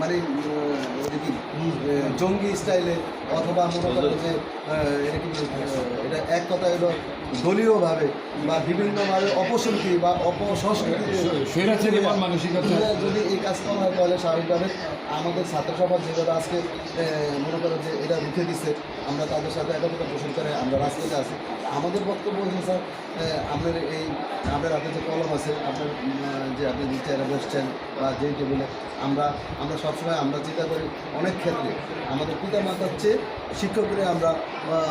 মানে জঙ্গি স্টাইলে অথবা মনে করেন যে এটা কি এটা এক কথা হলো দলীয়ভাবে বা বিভিন্নভাবে অপশক্তি বা অপসংস্কৃতি। যদি এই কাজ করা হয় তাহলে স্বাভাবিকভাবে আমাদের ছাত্রসভা যেভাবে আজকে মনে করো যে এটা রুখে দিচ্ছে আমরা তাদের সাথে একত্রিত পোষণ করে আমরা রাস্তাতে আছি। আমাদের বক্তব্য হচ্ছে স্যার আপনার এই আপনার হাতে যে কলম আছে আপনার যে আপনি যে চেয়ারে বসছেন বা যেই টেবিলে আমরা আমরা সবসময় আমরা চিন্তা করি অনেক ক্ষেত্রে। আমাদের পিতা মাতার চেয়ে শিক্ষকদের আমরা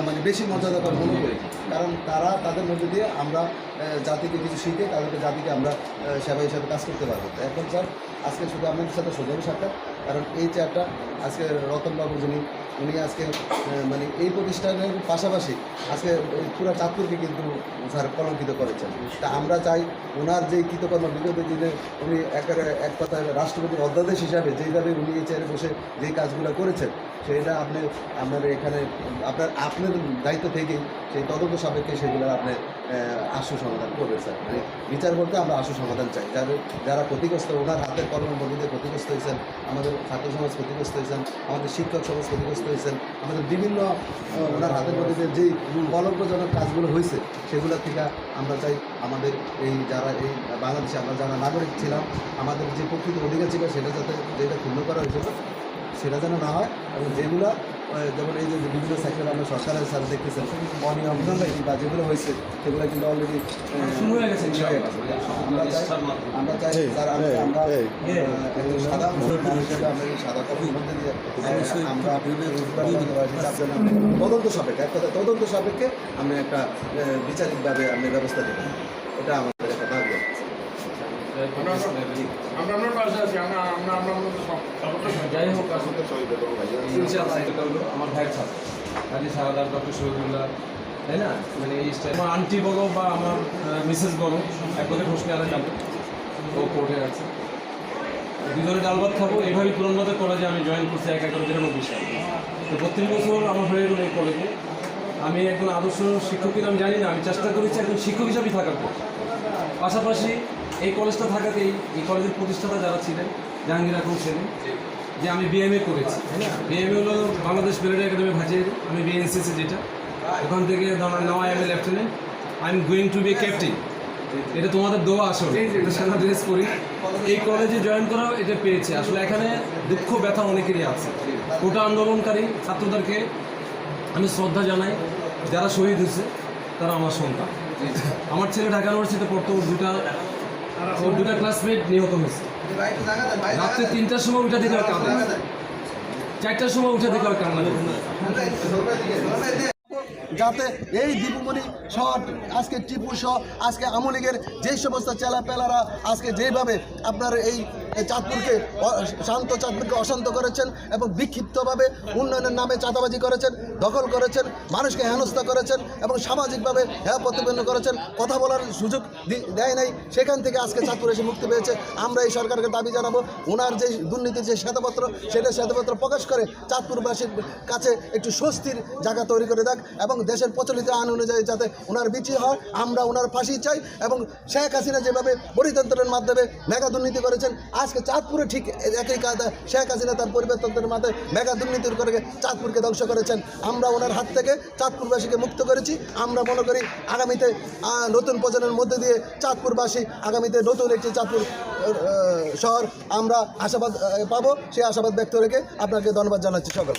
মানে বেশি মর্যাদাটা মনে করি। কারণ তারা তাদের মধ্যে দিয়ে আমরা জাতিকে কিছু শিখে তাদেরকে জাতিকে আমরা সেবা হিসাবে কাজ করতে পারব। এখন স্যার, আজকে শুধু আপনাদের সাথে সোজাবি সাক্ষাৎ, কারণ এই চেয়ারটা আজকে রতনবাবু যিনি উনি আজকে মানে এই প্রতিষ্ঠানের পাশাপাশি আজকে পুরো চাঁদপুরকে কিন্তু স্যার কলঙ্কিত করেছেন। তা আমরা চাই ওনার যে কৃতকর্ম বিগত দিনে উনি একেবারে এক কথায় রাষ্ট্রপতির অধ্যাদেশ হিসাবে যেইভাবে উনি এই চেয়ারে বসে যেই কাজগুলো করেছেন, সেটা আপনি আপনার এখানে, আপনার আপনার দায়িত্ব থেকেই সেই তদন্ত সাপেক্ষে সেগুলো আপনি আশু সমাধান করবেন স্যার। মানে বিচার করতে আমরা আশু সমাধান চাই। যারা যারা ক্ষতিগ্রস্ত, ওনার হাতের কর্মের মধ্যে ক্ষতিগ্রস্ত হয়েছেন, আমাদের ছাত্র সমাজ ক্ষতিগ্রস্ত হয়েছেন, আমাদের শিক্ষক সমাজ ক্ষতিগ্রস্ত হয়েছেন আমাদের বিভিন্ন ওনার হাতের মধ্যে যে কলঙ্কজনক কাজগুলো হয়েছে, সেগুলো থেকে আমরা চাই আমাদের এই যারা এই বাংলাদেশে আমরা যারা নাগরিক ছিলাম, আমাদের যে প্রকৃত অধিকার ছিল সেটা যাতে যেটা ক্ষুণ্ণ করা হয়েছিল, সেটা যেন না হয় এবং যেগুলো যেমন এই যে বিভিন্ন সেক্টর আমরা সরকারের স্যার দেখতেছেন অনিয়ম বা যেগুলো হয়েছে সেগুলো কিন্তু অলরেডি শুরু হয়ে গেছে। আমরা চাই স্যার আমরা আমরা সাদা সাদা কপির মধ্যে দিয়ে আমরা তদন্ত সাপেক্ষে এক কথা তদন্ত সাপেক্ষে আমরা একটা বিচারিকভাবে আমরা ব্যবস্থা দেবেন এটা আমাদের একটা দাবি আছে। আমরা ভাইয়ের ডক্টর তাই না মানে এই আমার আন্টি বলো বা আমার মিসেস বলো এক হোসনে আলা ও কোর্টে আছে দুজনে ডাল ভাত খাব এইভাবেই পুরনগত কলেজে আমি জয়েন করছি এক এগারো বিরানব্বই সালে তো প্রত্যেক বছর আমার হয়ে গেল এই কলেজে আমি একজন আদর্শ শিক্ষক কিনা আমি জানি না, আমি চেষ্টা করেছি একজন শিক্ষক হিসাবেই থাকার পাশাপাশি এই কলেজটা থাকাতেই এই কলেজের প্রতিষ্ঠাতা যারা ছিলেন জাহাঙ্গীর আকরম সেলিম যে আমি বিএমএ করেছি তাই না? বিএমএ হলো বাংলাদেশ প্যারেড একাডেমি ভাজিয়ে আমি বিএনসিসি যেটা। ওখান থেকে now I am a lieutenant I am going to be captain এটা তোমাদের দোয়া আসলে এটা সাদা ড্রেস করি। এই কলেজে জয়েন করাও এটা পেয়েছে। আসলে এখানে দুঃখ ব্যথা অনেকেরই আছে। কোটা আন্দোলনকারী ছাত্রদেরকে আমি শ্রদ্ধা জানাই যারা শহীদ হয়েছে তারা আমার সন্তান। আমার ছেলে ঢাকা ইউনিভার্সিটিতে পড়তো, ওর দুটা ওর দুটা ক্লাসমেট নিহত হয়েছে। রাত্রে তিনটার সময় উঠে দেখে কাঁদে চারটার সময় উঠে দেখে কান্না যাতে এই দীপুমণি সহ, আজকে টিপু সহ, আজকে আওয়ামী লীগের যেই সমস্ত চেলাপেলারা, আজকে যেভাবে আপনার এই চাঁদপুরকে শান্ত চাঁদপুরকে অশান্ত করেছেন এবং বিক্ষিপ্তভাবে উন্নয়নের নামে চাঁদাবাজি করেছেন, দখল করেছেন, মানুষকে হেনস্থা করেছেন এবং সামাজিকভাবে হ্যাঁ প্রতিপন্ন করেছেন। কথা বলার সুযোগ দেয় নাই। সেখান থেকে আজকে চাঁদপুর এসে মুক্তি পেয়েছে। আমরা এই সরকারকে দাবি জানাব ওনার যে দুর্নীতির যে শ্বেতপত্র, সেটা শ্বেতপত্র প্রকাশ করে চাঁদপুরবাসীর কাছে একটু স্বস্তির জায়গা তৈরি করে দেখ এবং দেশের প্রচলিত আইন অনুযায়ী যাতে ওনার বিচি হয়, আমরা ওনার ফাঁসি চাই এবং শেখ হাসিনা যেভাবে পরিতন্ত্রের মাধ্যমে মেগা দুর্নীতি করেছেন আজকে চাঁদপুরে ঠিক একই কাজ শেখ হাসিনা তার পরিতন্ত্রের মাথায় মেগা দুর্নীতির করে চাঁদপুরকে ধ্বংস করেছেন। আমরা ওনার হাত থেকে চাঁদপুরবাসীকে মুক্ত করেছি। আমরা মনে করি আগামীতে নতুন প্রজন্মের মধ্যে দিয়ে চাঁদপুরবাসী আগামীতে নতুন একটি চাঁদপুর শহর আমরা আশাবাদ পাবো। সেই আশাবাদ ব্যক্ত রেখে আপনাকে ধন্যবাদ জানাচ্ছি সকল